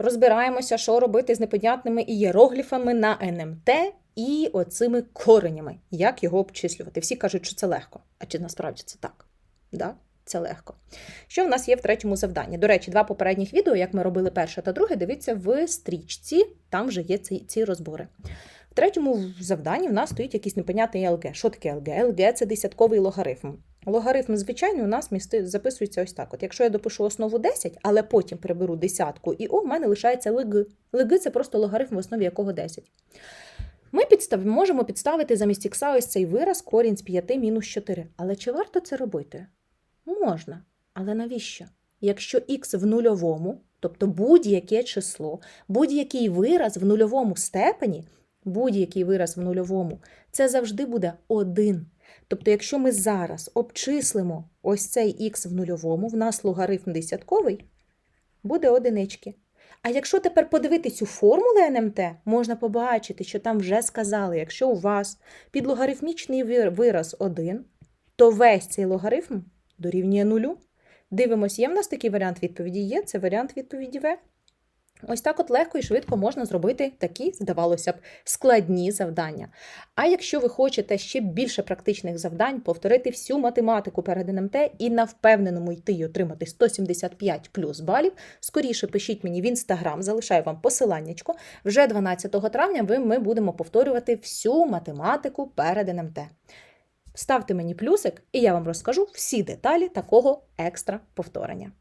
розбираємося, що робити з непонятними ієрогліфами на НМТ і оцими коренями, як його обчислювати. Всі кажуть, що це легко. А чи насправді це так? Да? Це легко. Що в нас є в третьому завданні? До речі, два попередніх відео, як ми робили перше та друге, дивіться в стрічці, там вже є ці, ці розбори. В третьому завданні в нас стоїть якийсь непонятний ЛГ. Що таке ЛГ? ЛГ це десятковий логарифм. Логарифм звичайний у нас записується ось так. От якщо я допишу основу 10, але потім приберу десятку і в мене лишається ЛГ. ЛГ це просто логарифм, в основі якого 10. Ми підстав... можемо підставити замість ікса ось цей вираз корінь з 5 мінус 4. Але чи варто це робити? Можна. Але навіщо? Якщо х в нульовому, тобто будь-яке число, будь-який вираз в нульовому степені, будь-який вираз в нульовому, це завжди буде 1. Тобто, якщо ми зараз обчислимо ось цей х в нульовому, в нас логарифм десятковий, буде одинички. А якщо тепер подивитись у формули НМТ, можна побачити, що там вже сказали, якщо у вас підлогарифмічний вир- вираз 1, то весь цей логарифм дорівнює нулю. Дивимось, є в нас такий варіант відповіді? Є, це варіант відповіді В. Ось так от легко і швидко можна зробити такі, здавалося б, складні завдання. А якщо ви хочете ще більше практичних завдань, повторити всю математику перед НМТ і на впевненому йти і отримати 175 плюс балів, скоріше пишіть мені в інстаграм, залишаю вам посиланнячко. Вже 12 травня ми будемо повторювати всю математику перед НМТ. Ставте мені плюсик, і я вам розкажу всі деталі такого екстра повторення.